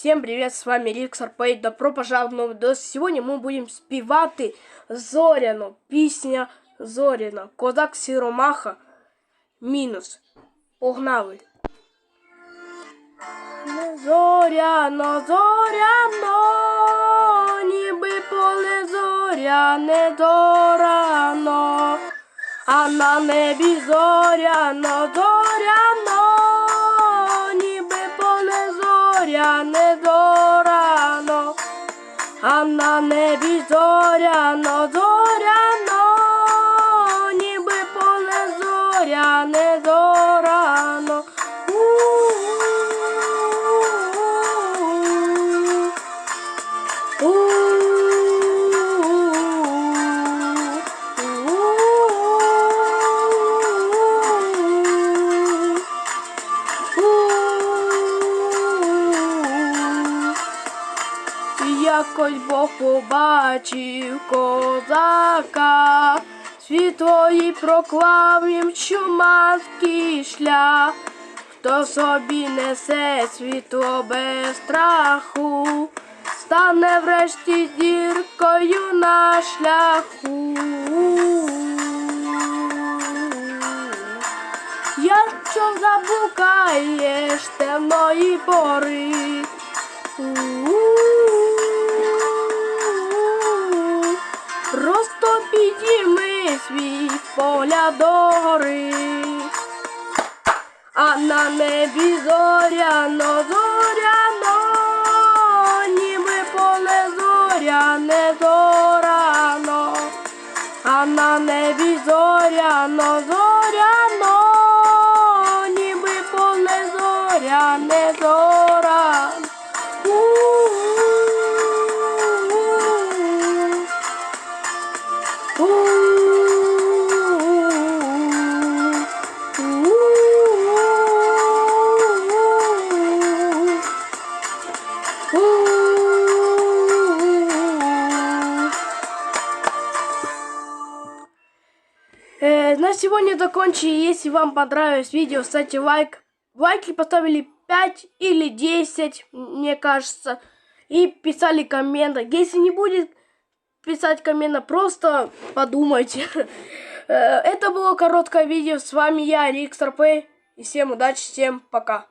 Всем привет, с вами Пей. Добро пожаловать в видос. Сегодня ми будемо співати Зоряно. Пісня Зоряно. Козак Сіромаха. Мінус. Погнали. Зоряно, зоряно, ніби поле зоряне зорано, а на небі зоряно, зоряно, а на небі зоряно, зоряно, Якось Бог побачив козака, світлої проклав їм чумацький шлях, хто собі несе світло без страху, стане врешті зіркою на шляху. Якщо заблукаєш темної пори, підійми свій поля до гори, а на небі зоряно, зоряно, ніби поле зоряне зорано, а на небі зоряно, зоряно, ніби поле зоряне зорано. На сегодня закончили. Если вам понравилось видео, ставьте лайк. Лайки поставили 5 или 10, мне кажется. И писали комменты. Если не будет писать комменты, просто подумайте. Э, Это было короткое видео. С вами я, Рикстер Пэй. И всем удачи, всем пока.